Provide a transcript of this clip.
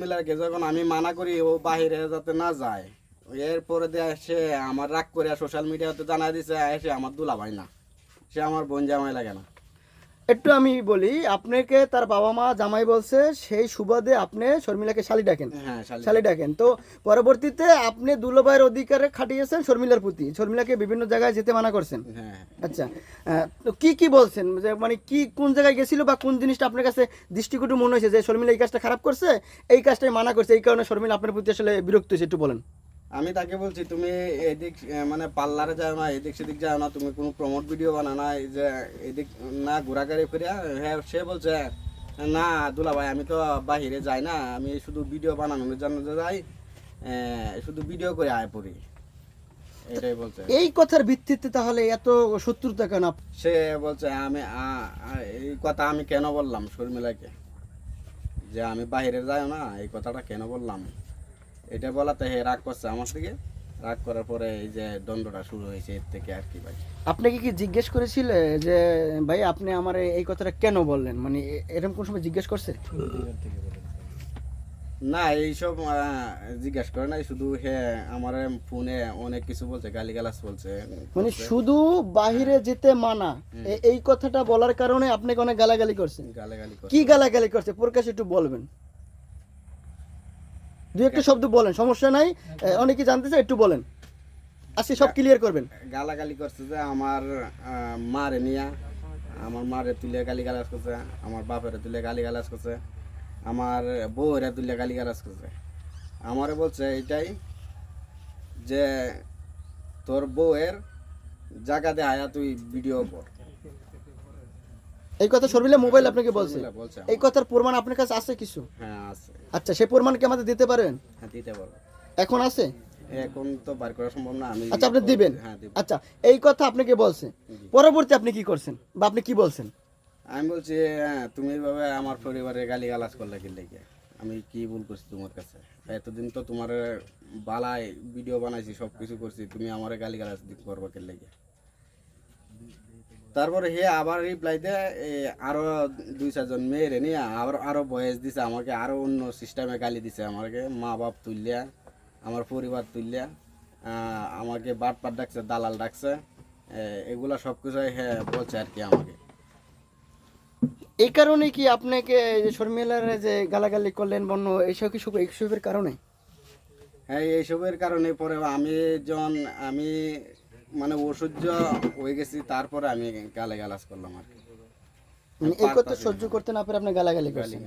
মিলারকে যখন আমি মানা করি, ও বাহিরে যাতে না যায় এরপরে এসে আমার রাগ করে সোশ্যাল মিডিয়াতে জানাই দিছে, এসে আমার দুলা ভাই না। সে আমার বোন জামাই লাগে না। একটু আমি বলি আপনাকে তার বাবা মা জামাই বলছে সেই সুবাদে আপনি শর্মিলাকে শালি ডাকেন। হ্যাঁ শালি ডাকেন। তো পরবর্তীতে আপনি দুলোভাইয়ের অধিকারে খাটিয়েছেন শর্মিলার প্রতি। শর্মিলাকে বিভিন্ন জায়গায় যেতে মানা করছেন। হ্যাঁ। আচ্ছা আহ, তো কি কি বলছেন? যে মানে কি কোন জায়গায় গেছিল বা কোন জিনিসটা আপনার কাছে দৃষ্টিকটু মনে হয়েছে যে শর্মিলা এই কাজটা খারাপ করছে এই কাজটাই মানা করছে এই কারণে শর্মিলা আপনার প্রতি আসলে বিরক্ত হয়েছে একটু বলেন। আমি তাকে বলছি তুমি এদিক মানে পার্লারে যাও না এদিক সেদিক যাও না তুমি কোনো প্রমোট ভিডিও বানাও না এই যে এদিক না ঘোরাঘুরি করে হ্যাঁ সে বলছে না দুলা ভাই আমি তো বাহিরে যাই না আমি শুধু ভিডিও বানানোর জন্য যে যাই শুধু ভিডিও করে আয় পড়ি। এটাই বলছে। এই কথার ভিত্তিতে তাহলে এত শত্রুতা কেন? সে বলছে আমি এই কথা আমি কেন বললাম শর্মিলাকে? যে আমি বাইরে যাই না এই কথাটা কেন বললাম? এটা বলাতে হে রাগ করছে আমার থেকে রাগ করার পরে এই যে দ্বন্দ্বটা শুরু হয়েছে এর থেকে আর কি ভাই। আপনাকে কি জিজ্ঞেস করেছিল যে ভাই আপনি আমার এই কথাটা কেন বললেন? মানে এরকম কোন সময় জিজ্ঞেস করছে? না এইসব জিজ্ঞাসা করে নাই। শুধু হে আমার ফোনে অনেক কিছু বলছে গালিগালাজ বলছে। মানে শুধু বাহিরে যেতে মানা। এই কথাটা বলার কারণে আপনাকে অনেক গালাগালি করছে। গালাগালি কি গালাগালি করছে? প্রকাশ একটু বলবেন। দু একটা শব্দ বলেন সমস্যা নাই। অনেকে জানতে চায় একটু বলেন। আজকে সব ক্লিয়ার করবেন। গালাগালি করছে যে আমার মারে নিয়া আমার মারে তুলে গালি গালাজ করছে আমার বাপের তুলে গালি গালাজ করছে আমার বউরে তুলে গালি গালাজ করছে। আমারে বলছে এটাই যে তোর বউয়ের জায়গাতে আয়া তুই ভিডিও কর। এই কথা শর্মিলা মোবাইল আপনাকে বলছে। এই কথার প্রমাণ আপনার কাছে আছে কিছু? হ্যাঁ আছে। আচ্ছা সেই প্রমাণ কি আমাদের দিতে পারবেন হ্যাঁ দিতে পারব। এখন আছে? এখন তো বার করা সম্ভব না আমি আচ্ছা আপনি দিবেন। হ্যাঁ আচ্ছা এই কথা আপনাকে বলছে। পরবর্তী আপনি কি করছেন? বা আপনি কি বলছেন? আমি বলছি হ্যাঁ তুমি এইভাবে আমার পরিবারের গালি গালাজ করলে কি লেগে? আমি কি ভুল করছি তোমার কাছে? এতদিন তো তোমার বালায় ভিডিও বানাইছি সব কিছু করছি তুমি আমার গালি গালাজ করবা কে লেগে? তারপরে হে আবার রিপ্লাই দেয় আরও দুই চারজন মেয়ের নিয়ে আবার আরও বয়স দিছে আমাকে আরও অন্য সিস্টেমে গালি দিছে আমাকে মা বাপ তুললিয়া আমার পরিবার তুললিয়া আমাকে বাট পাট ডাকছে দালাল ডাকছে এগুলা সব কিছু হ্যাঁ বলছে আর কি আমাকে। এই কারণে কি আপনাকে শর্মিলার যে গালাগালি করলেন বন্য এইসব কি এইসবের কারণে? হ্যাঁ এইসবের কারণে পরে আমি যখন আমি মানে অসহ্য হয়ে গেছি তারপরে আমি গালে গালাজ করলাম আর কি। মানে এই কথা সহ্য করতে না পারে আপনি গালাগালি করছেন?